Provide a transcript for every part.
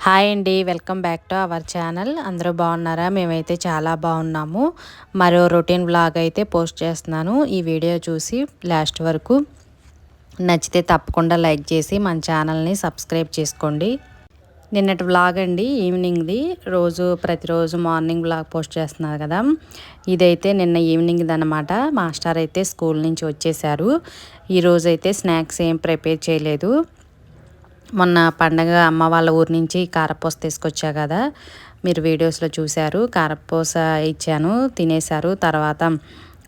Hi అండి welcome back to our channel. అందరూ బాగున్నారా? మేమైతే చాలా బాగున్నాము. మరో రొటీన్ బ్లాగ్ అయితే పోస్ట్ చేస్తున్నాను. ఈ వీడియో చూసి లాస్ట్ వరకు నచ్చితే తప్పకుండా లైక్ చేసి మన ఛానల్ని సబ్స్క్రైబ్ చేసుకోండి. నిన్నటి వ్లాగ్ అండి ఈవినింగ్ది. రోజు ప్రతిరోజు మార్నింగ్ వ్లాగ్ పోస్ట్ చేస్తున్నారు కదా. ఇదైతే నిన్న ఈవినింగ్ది అనమాట మాస్టర్ అయితే స్కూల్ నుంచి వచ్చేసారు ఈరోజైతే స్నాక్స్ ఏం ప్రిపేర్ చేయలేదు. మొన్న పండగ అమ్మ వాళ్ళ ఊరి నుంచి కారపూస తీసుకొచ్చా కదా. మీరు వీడియోస్లో చూశారు. కారపూస ఇచ్చాను తినేశారు. తర్వాత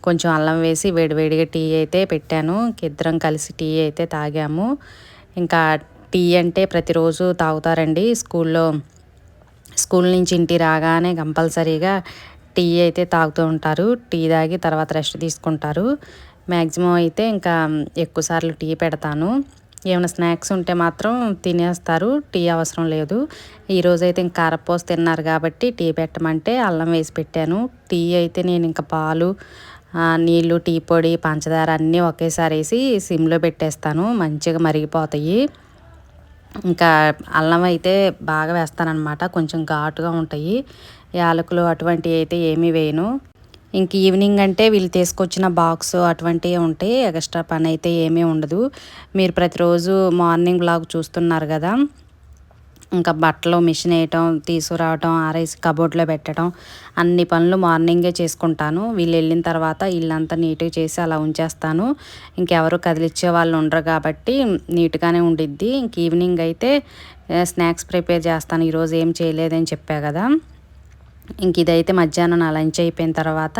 కొంచెం అల్లం వేసి వేడివేడిగా టీ అయితే పెట్టాను. ఇద్దరం కలిసి టీ అయితే తాగాము. ఇంకా టీ అంటే ప్రతిరోజు తాగుతారండి. స్కూల్లో స్కూల్ నుంచి ఇంటి రాగానే కంపల్సరీగా టీ అయితే తాగుతూ ఉంటారు. టీ తాగి తర్వాత రెస్ట్ తీసుకుంటారు. మ్యాక్సిమం అయితే ఇంకా ఎక్కువసార్లు టీ పెడతాను. ఏమైనా స్నాక్స్ ఉంటే మాత్రం తినేస్తారు. టీ అవసరం లేదు. ఈరోజు అయితే ఇంకా కారపోసి తిన్నారు కాబట్టి టీ పెట్టమంటే అల్లం వేసి పెట్టాను. టీ అయితే నేను ఇంకా పాలు నీళ్ళు టీ పొడి పంచదార అన్నీ ఒకేసారి వేసి సిమ్లో పెట్టేస్తాను. మంచిగా మరిగిపోతాయి. ఇంకా అల్లం అయితే బాగా వేస్తానన్నమాట. కొంచెం ఘాటుగా ఉంటాయి. యాలకులు అటువంటివి అయితే ఏమీ వేయను. ఇంక ఈవినింగ్ అంటే వీళ్ళు తీసుకొచ్చిన బాక్స్ అటువంటివి ఉంటాయి ఎక్స్ట్రా పని అయితే ఏమీ ఉండదు. మీరు ప్రతిరోజు మార్నింగ్ బ్లాగ్ చూస్తున్నారు కదా. ఇంకా బట్టలు మిషన్ వేయటం తీసుకురావటం ఆరేసి కబోర్డ్లో పెట్టడం అన్ని పనులు మార్నింగే చేసుకుంటాను. వీళ్ళు వెళ్ళిన తర్వాత ఇల్లంతా నీట్గా చేసి అలా ఉంచేస్తాను. ఇంకెవరు కదిలిచ్చే వాళ్ళు ఉండరు కాబట్టి నీట్గానే ఉండిద్ది. ఇంక ఈవినింగ్ అయితే స్నాక్స్ ప్రిపేర్ చేస్తాను. ఈరోజు ఏం చేయలేదని చెప్పా కదా. ఇంక ఇదైతే మధ్యాహ్నం నా లంచ్ అయిపోయిన తర్వాత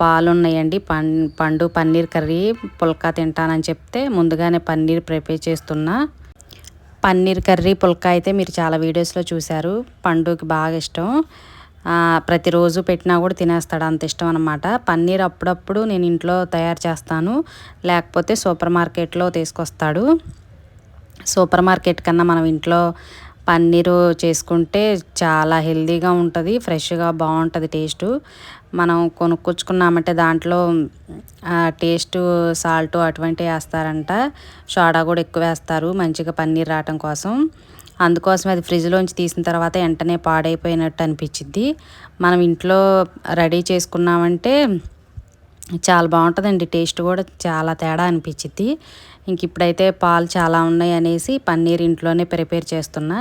పాలు ఉన్నాయండి పం పండు పన్నీర్ కర్రీ పుల్కా తింటానని చెప్తే ముందుగానే పన్నీర్ ప్రిపేర్ చేస్తున్నా. పన్నీర్ కర్రీ పుల్కా అయితే మీరు చాలా వీడియోస్లో చూశారు. పండుకి బాగా ఇష్టం. ప్రతిరోజు పెట్టినా కూడా తినేస్తాడు. అంత ఇష్టం అనమాట పన్నీర్ అప్పుడప్పుడు నేను ఇంట్లో తయారు చేస్తాను. లేకపోతే సూపర్ మార్కెట్లో తీసుకొస్తాడు. సూపర్ మార్కెట్ కన్నా మనం ఇంట్లో పన్నీరు చేసుకుంటే చాలా హెల్తీగా ఉంటుంది ఫ్రెష్గా బాగుంటుంది టేస్ట్. మనం కొనుక్కొచ్చుకున్నామంటే దాంట్లో టేస్ట్ సాల్ట్ అటువంటివి వేస్తారంట. సోడా కూడా ఎక్కువ వేస్తారు మంచిగా పన్నీర్ రావటం కోసం. అందుకోసం అది ఫ్రిడ్జ్లోంచి తీసిన తర్వాత వెంటనే పాడైపోయినట్టు అనిపించింది మనం ఇంట్లో రెడీ చేసుకున్నామంటే చాలా బాగుంటుందండి టేస్ట్ కూడా చాలా తేడా అనిపించింది ఇంక ఇప్పుడైతే పాలు చాలా ఉన్నాయి అనేసి పన్నీర్ ఇంట్లోనే ప్రిపేర్ చేస్తున్నా.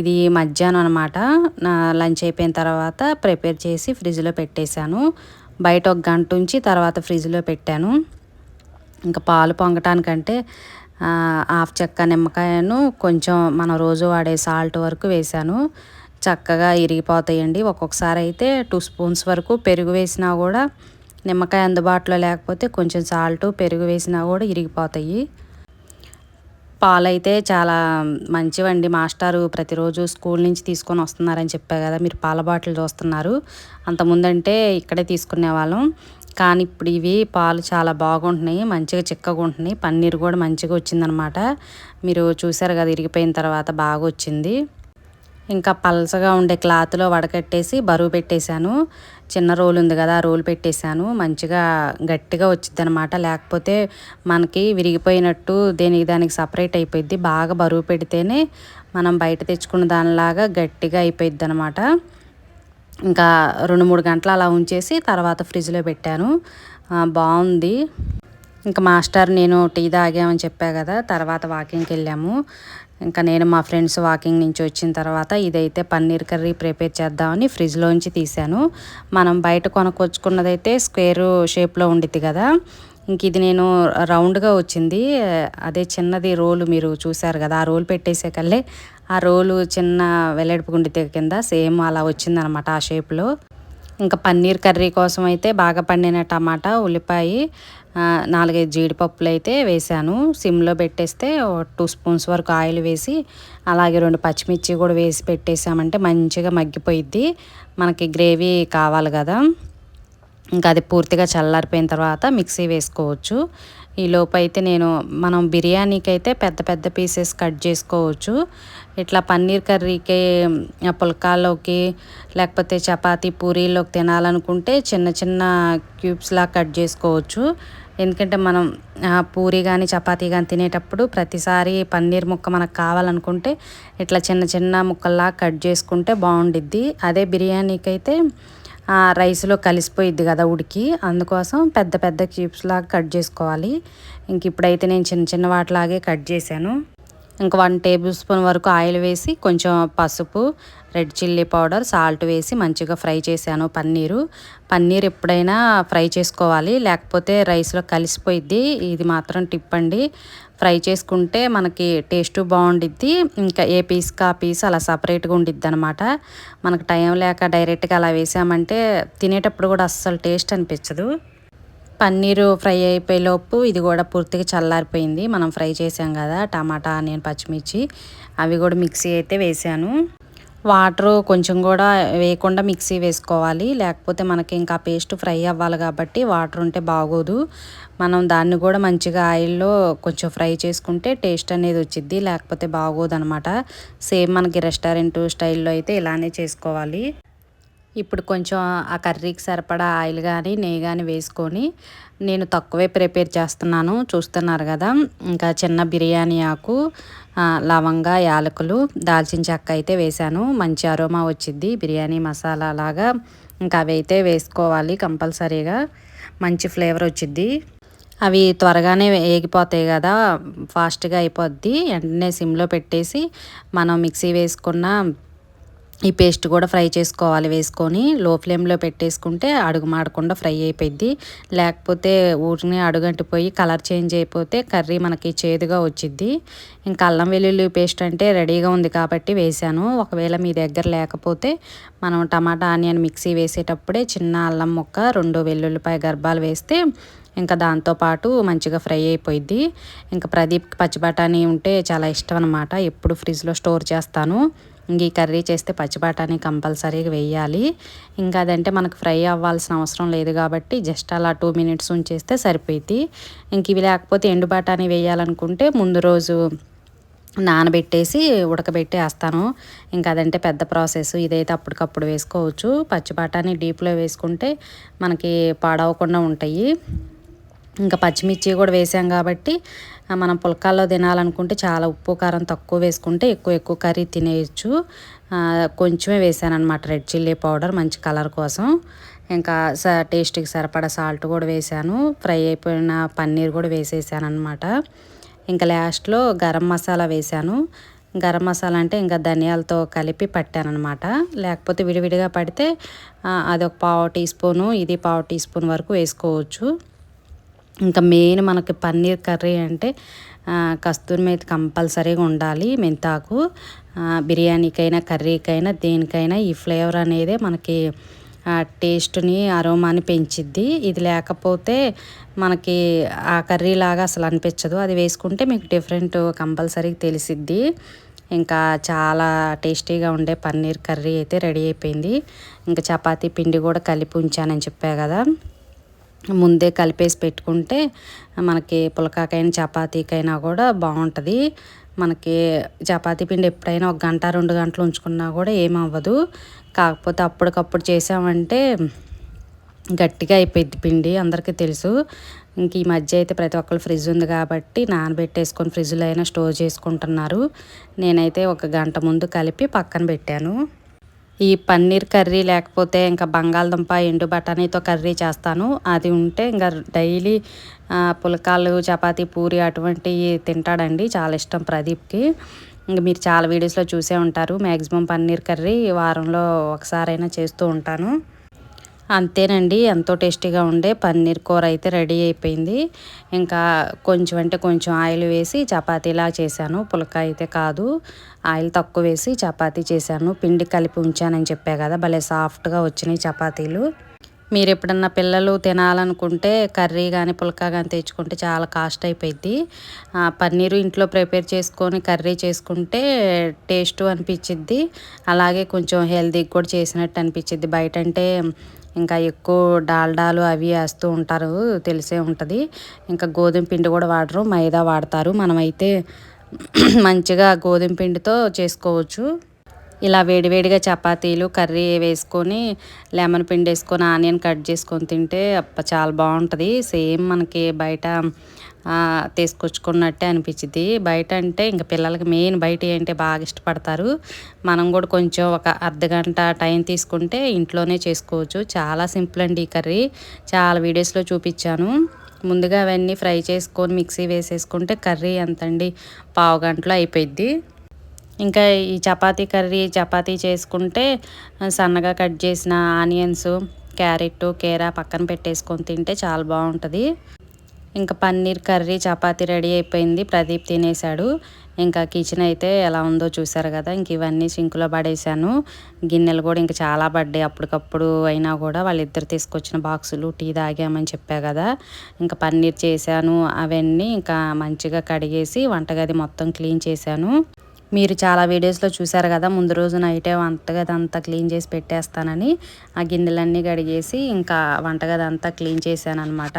ఇది మధ్యాహ్నం అనమాట నా లంచ్ అయిపోయిన తర్వాత ప్రిపేర్ చేసి ఫ్రిడ్జ్లో పెట్టేశాను. బయట ఒక గంట ఉంచి తర్వాత ఫ్రిడ్జ్లో పెట్టాను. ఇంకా పాలు పొంగటానికంటే హాఫ్ చెక్క నిమ్మకాయను కొంచెం మన రోజు వాడే సాల్ట్ వరకు వేశాను. చక్కగా ఇరిగిపోతాయండి. ఒక్కొక్కసారి అయితే టూ స్పూన్స్ వరకు పెరుగు వేసినా కూడా నిమ్మకాయ అందుబాటులో లేకపోతే కొంచెం సాల్ట్ పెరుగు వేసినా కూడా ఇరిగిపోతాయి. పాలైతే చాలా మంచివండి. మాస్టారు ప్రతిరోజు స్కూల్ నుంచి తీసుకొని వస్తున్నారని చెప్పా కదా మీరు పాల బాటిల్ చూస్తున్నారు. అంతకుముందంటే ఇక్కడే తీసుకునే వాళ్ళం. కానీ ఇప్పుడు ఇవి పాలు చాలా బాగుంటున్నాయి మంచిగా చిక్కగా ఉంటున్నాయి. పన్నీర్ కూడా మంచిగా వచ్చిందనమాట. మీరు చూసారు కదా ఇరిగిపోయిన తర్వాత బాగా వచ్చింది. ఇంకా పలసగా ఉండే క్లాత్లో వడకట్టేసి బరువు పెట్టేశాను. చిన్న రోల్ ఉంది కదా ఆ రోల్ పెట్టేశాను. మంచిగా గట్టిగా వచ్చింది అనమాట లేకపోతే మనకి విరిగిపోయినట్టు దేనికి దానికి సపరేట్ అయిపోయింది బాగా బరువు పెడితేనే మనం బయట తెచ్చుకున్న దానిలాగా గట్టిగా అయిపోయింది అనమాట ఇంకా రెండు మూడు గంటలు అలా ఉంచేసి తర్వాత ఫ్రిడ్జ్లో పెట్టాను. బాగుంది ఇంకా మాస్టర్ నేను టీ తాగామని చెప్పా కదా తర్వాత వాకింగ్కి వెళ్ళాము ఇంకా నేను మా ఫ్రెండ్స్ వాకింగ్ నుంచి వచ్చిన తర్వాత ఇదైతే పన్నీర్ కర్రీ ప్రిపేర్ చేద్దామని ఫ్రిడ్జ్లోంచి తీశాను. మనం బయట కొనుక్కొచ్చుకున్నదైతే స్క్వేర్ షేప్లో ఉండిద్ది కదా. ఇంక ఇది నేను రౌండ్గా వచ్చింది. అదే చిన్నది రోలు మీరు చూసారు కదా ఆ రోలు పెట్టేసే కల్లే ఆ రోలు చిన్న వెల్లడిపు గుండితే కింద సేమ్ అలా వచ్చిందనమాట ఆ షేప్లో. ఇంకా పన్నీర్ కర్రీ కోసం అయితే బాగా పండిన టమాటా ఉల్లిపాయ నాలుగైదు జీడిపప్పులు అయితే వేసాను. సిమ్లో పెట్టేస్తే టూ స్పూన్స్ వరకు ఆయిల్ వేసి అలాగే రెండు పచ్చిమిర్చి కూడా వేసి పెట్టేసామంటే మంచిగా మగ్గిపోయిద్ది. మనకి గ్రేవీ కావాలి కదా. ఇంకా అది పూర్తిగా చల్లారిపోయిన తర్వాత మిక్సీ వేసుకోవచ్చు. ఈ లోపైతే అయితే నేను మనం బిర్యానీకి అయితే పెద్ద పెద్ద పీసెస్ కట్ చేసుకోవచ్చు. ఇట్లా పన్నీర్ కర్రీకి పుల్కాల్లోకి లేకపోతే చపాతీ పూరీలోకి తినాలనుకుంటే చిన్న చిన్న క్యూబ్స్లా కట్ చేసుకోవచ్చు. ఎందుకంటే మనం పూరి కానీ చపాతీ కానీ తినేటప్పుడు ప్రతిసారి పన్నీర్ ముక్క మనకు కావాలనుకుంటే ఇట్లా చిన్న చిన్న ముక్కల్లా కట్ చేసుకుంటే బాగుండిద్ది. అదే బిర్యానీకి అయితే రైస్లో కలిసిపోయిద్ది కదా ఉడికి. అందుకోసం పెద్ద పెద్ద క్యూబ్స్ లాగా కట్ చేసుకోవాలి. ఇంక ఇప్పుడైతే నేను చిన్న చిన్న వాటిలాగే కట్ చేశాను. ఇంకా వన్ టేబుల్ స్పూన్ వరకు ఆయిల్ వేసి కొంచెం పసుపు రెడ్ చిల్లీ పౌడర్ సాల్ట్ వేసి మంచిగా ఫ్రై చేశాను పన్నీరు. పన్నీర్ ఎప్పుడైనా ఫ్రై చేసుకోవాలి లేకపోతే రైస్లో కలిసిపోయిద్ది ఇది మాత్రం టిప్ అండి ఫ్రై చేసుకుంటే మనకి టేస్ట్ బాగుండిద్ది ఇంకా ఏ పీస్కి ఆ పీస్ అలా సపరేట్గా ఉండిద్ది అనమాట మనకు టైం లేక డైరెక్ట్గా అలా వేసామంటే తినేటప్పుడు కూడా అస్సలు టేస్ట్ అనిపించదు. పన్నీరు ఫ్రై అయిపోయేలోపు ఇది కూడా పూర్తిగా చల్లారిపోయింది. మనం ఫ్రై చేసాం కదా టమాటా ఆనియన్ పచ్చిమిర్చి అవి కూడా మిక్సీ అయితే వేసాను. వాటర్ కొంచెం కూడా వేయకుండా మిక్సీ వేసుకోవాలి. లేకపోతే మనకి ఇంకా పేస్ట్ ఫ్రై అవ్వాలి కాబట్టి వాటర్ ఉంటే బాగోదు. మనం దాన్ని కూడా మంచిగా ఆయిల్లో కొంచెం ఫ్రై చేసుకుంటే టేస్ట్ అనేది వచ్చిద్ది. లేకపోతే బాగోదు అనమాట సేమ్ మనకి రెస్టారెంట్ స్టైల్లో అయితే ఇలానే చేసుకోవాలి. ఇప్పుడు కొంచెం ఆ కర్రీకి సరిపడా ఆయిల్ కానీ నెయ్యి కానీ వేసుకొని నేను తక్కువే ప్రిపేర్ చేస్తున్నాను. చూస్తున్నారు కదా ఇంకా చిన్న బిర్యానీ ఆకు లవంగ యాలకులు దాల్చిన చెక్క అయితే వేశాను. మంచి అరోమా వచ్చింది బిర్యానీ మసాలా లాగా. ఇంకా అవి అయితే వేసుకోవాలి కంపల్సరీగా. మంచి ఫ్లేవర్ వచ్చింది అవి త్వరగానే వేగిపోతాయి కదా ఫాస్ట్గా అయిపోద్ది. వెంటనే సిమ్లో పెట్టేసి మనం మిక్సీ వేసుకున్న ఈ పేస్ట్ కూడా ఫ్రై చేసుకోవాలి వేసుకొని. లో ఫ్లేమ్లో పెట్టేసుకుంటే అడుగు మాడకుండా ఫ్రై అయిపోయింది లేకపోతే ఊరిని అడుగంటిపోయి కలర్ చేంజ్ అయిపోతే కర్రీ మనకి చేదుగా వచ్చిద్ది. ఇంకా అల్లం వెల్లుల్లి పేస్ట్ అంటే రెడీగా ఉంది కాబట్టి వేసాను ఒకవేళ మీ దగ్గర లేకపోతే మనం టమాటా ఆనియన్ మిక్సీ వేసేటప్పుడే చిన్న అల్లం ముక్క రెండు వెల్లుల్లిపాయ గర్భాలు వేస్తే ఇంకా దాంతోపాటు మంచిగా ఫ్రై అయిపోయింది ఇంకా ప్రదీప్ పచ్చి బఠానీ ఉంటే చాలా ఇష్టం అనమాట ఎప్పుడు ఫ్రిడ్జ్లో స్టోర్ చేస్తాను. ఇంక ఈ కర్రీ చేస్తే పచ్చి బఠానీ కంపల్సరీగా వేయాలి. ఇంకా అదంటే మనకు ఫ్రై అవ్వాల్సిన అవసరం లేదు కాబట్టి జస్ట్ అలా టూ మినిట్స్ ఉంచేస్తే సరిపోయింది ఇంక ఇవి లేకపోతే ఎండు బఠానీ వేయాలనుకుంటే ముందు రోజు నానబెట్టేసి ఉడకబెట్టి వేస్తాను. ఇంకా అదంటే పెద్ద ప్రాసెస్. ఇదైతే అప్పటికప్పుడు వేసుకోవచ్చు. పచ్చి బఠానీ డీప్లో వేసుకుంటే మనకి పాడవకుండా ఉంటాయి. ఇంకా పచ్చిమిర్చి కూడా వేసాం కాబట్టి మనం పుల్కాల్లో తినాలనుకుంటే చాలా ఉప్పు కారం తక్కువ వేసుకుంటే ఎక్కువ ఎక్కువ కర్రీ తినేయచ్చు. కొంచెమే వేసాను అనమాట రెడ్ చిల్లీ పౌడర్ మంచి కలర్ కోసం. ఇంకా స టేస్ట్కి సరిపడా సాల్ట్ కూడా వేసాను. ఫ్రై అయిపోయిన పన్నీర్ కూడా వేసేసాను అనమాట ఇంకా లాస్ట్లో గరం మసాలా వేసాను. గరం మసాలా అంటే ఇంకా ధనియాలతో కలిపి పట్టానమాట లేకపోతే విడివిడిగా పడితే అది ఒక పావు టీ స్పూను ఇది పావు టీ స్పూన్ వరకు వేసుకోవచ్చు. ఇంకా మెయిన్ మనకి పన్నీర్ కర్రీ అంటే కస్తూరి మేతి కంపల్సరీగా ఉండాలి మెంతాకు. బిర్యానీకైనా కర్రీకైనా దేనికైనా ఈ ఫ్లేవర్ అనేది మనకి టేస్ట్ని అరోమాని పెంచిద్ది. ఇది లేకపోతే మనకి ఆ కర్రీ లాగా అసలు అనిపించదు. అది వేసుకుంటే మీకు డిఫరెంట్ కంపల్సరీగా తెలిసిద్ది. ఇంకా చాలా టేస్టీగా ఉండే పన్నీర్ కర్రీ అయితే రెడీ అయిపోయింది. ఇంకా చపాతీ పిండి కూడా కలిపి ఉంచానని చెప్పా కదా. ముందే కలిపేసి పెట్టుకుంటే మనకి పులకాకైనా చపాతీకైనా కూడా బాగుంటుంది. మనకి చపాతీ పిండి ఎప్పుడైనా ఒక గంట రెండు గంటలు ఉంచుకున్నా కూడా ఏమవ్వదు. కాకపోతే అప్పటికప్పుడు చేసామంటే గట్టిగా అయిపోయింది పిండి అందరికీ తెలుసు. ఇంక ఈ మధ్య అయితే ప్రతి ఒక్కరు ఫ్రిడ్జ్ ఉంది కాబట్టి నానబెట్టేసుకొని ఫ్రిడ్జ్లో అయినా స్టోర్ చేసుకుంటున్నారు. నేనైతే ఒక గంట ముందు కలిపి పక్కన పెట్టాను. ఈ పన్నీర్ కర్రీ లేకపోతే ఇంకా బంగాళదుంప ఎండు బఠానీతో కర్రీ చేస్తాను. అది ఉంటే ఇంకా డైలీ పులకాలు చపాతీ పూరి అటువంటివి తింటాడండి. చాలా ఇష్టం ప్రదీప్కి. ఇంక మీరు చాలా వీడియోస్లో చూసే ఉంటారు. మ్యాక్సిమం పన్నీర్ కర్రీ వారంలో ఒకసారైనా చేస్తూ ఉంటాను. అంతేనండి. ఎంతో టేస్టీగా ఉండే పన్నీర్ కూర అయితే రెడీ అయిపోయింది. ఇంకా కొంచెం అంటే కొంచెం ఆయిల్ వేసి చపాతీలా చేశాను. పులక అయితే కాదు. ఆయిల్ తక్కువ వేసి చపాతీ చేశాను. పిండి కలిపి ఉంచానని చెప్పా కదా భలే సాఫ్ట్గా వచ్చినాయి చపాతీలు. మీరు ఎప్పుడన్నా పిల్లలు తినాలనుకుంటే కర్రీ కానీ పుల్కా కానీ తెచ్చుకుంటే చాలా కాస్ట్ అయిపోయింది పన్నీరు ఇంట్లో ప్రిపేర్ చేసుకొని కర్రీ చేసుకుంటే టేస్ట్ అనిపించిద్ది అలాగే కొంచెం హెల్తీ కూడా చేసినట్టు అనిపించిద్ది బయట అంటే ఇంకా ఎక్కువ డాల్డాలు అవి వేస్తూ ఉంటారు తెలిసే ఉంటుంది. ఇంకా గోధుమ పిండి కూడా వాడరు మైదా వాడతారు. మనమైతే మంచిగా గోధుమ పిండితో చేసుకోవచ్చు. ఇలా వేడివేడిగా చపాతీలు కర్రీ వేసుకొని లెమన్ పిండి వేసుకొని ఆనియన్ కట్ చేసుకొని తింటే అప్ప చాలా బాగుంటుంది. సేమ్ మనకి బయట తీసుకొచ్చుకున్నట్టే అనిపించింది బయట అంటే ఇంకా పిల్లలకి మెయిన్ బయట అంటే బాగా ఇష్టపడతారు. మనం కూడా కొంచెం ఒక అర్ధ గంట టైం తీసుకుంటే ఇంట్లోనే చేసుకోవచ్చు. చాలా సింపుల్ అండి ఈ కర్రీ. చాలా వీడియోస్లో చూపించాను. ముందుగా అవన్నీ ఫ్రై చేసుకొని మిక్సీ వేసేసుకుంటే కర్రీ ఎంతండి? పావు గంటలో అయిపోయిద్ది. ఇంకా ఈ చపాతీ కర్రీ చపాతీ చేసుకుంటే సన్నగా కట్ చేసిన ఆనియన్స్ క్యారెట్ కేరా పక్కన పెట్టేసుకొని తింటే చాలా బాగుంటుంది. ఇంకా పన్నీర్ కర్రీ చపాతీ రెడీ అయిపోయింది. ప్రదీప్ తినేశాడు. ఇంకా కిచెన్ అయితే ఎలా ఉందో చూసారు కదా ఇంక ఇవన్నీ సింకులో పడేసాను గిన్నెలు కూడా ఇంకా చాలా పడ్డాయి. అప్పటికప్పుడు అయినా కూడా వాళ్ళిద్దరు తీసుకొచ్చిన బాక్సులు టీ తాగామని చెప్పా కదా. ఇంకా పన్నీర్ చేశాను. అవన్నీ ఇంకా మంచిగా కడిగేసి వంటగది మొత్తం క్లీన్ చేశాను. మీరు చాలా వీడియోస్లో చూసారు కదా ముందు రోజు నైటే వంటగది అంతా క్లీన్ చేసి పెట్టేస్తానని. ఆ గిన్నెలన్నీ కడిగేసి ఇంకా వంటగది అంతా క్లీన్ చేశాను అనమాట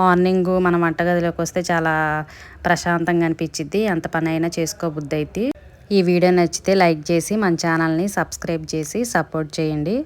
మార్నింగ్ మనం వంటగదిలోకి వస్తే చాలా ప్రశాంతంగా అనిపించిద్ది. ఎంత పని అయినా చేసుకోబుద్ది అయితే ఈ వీడియో నచ్చితే లైక్ చేసి మన ఛానల్ని సబ్స్క్రైబ్ చేసి సపోర్ట్ చేయండి.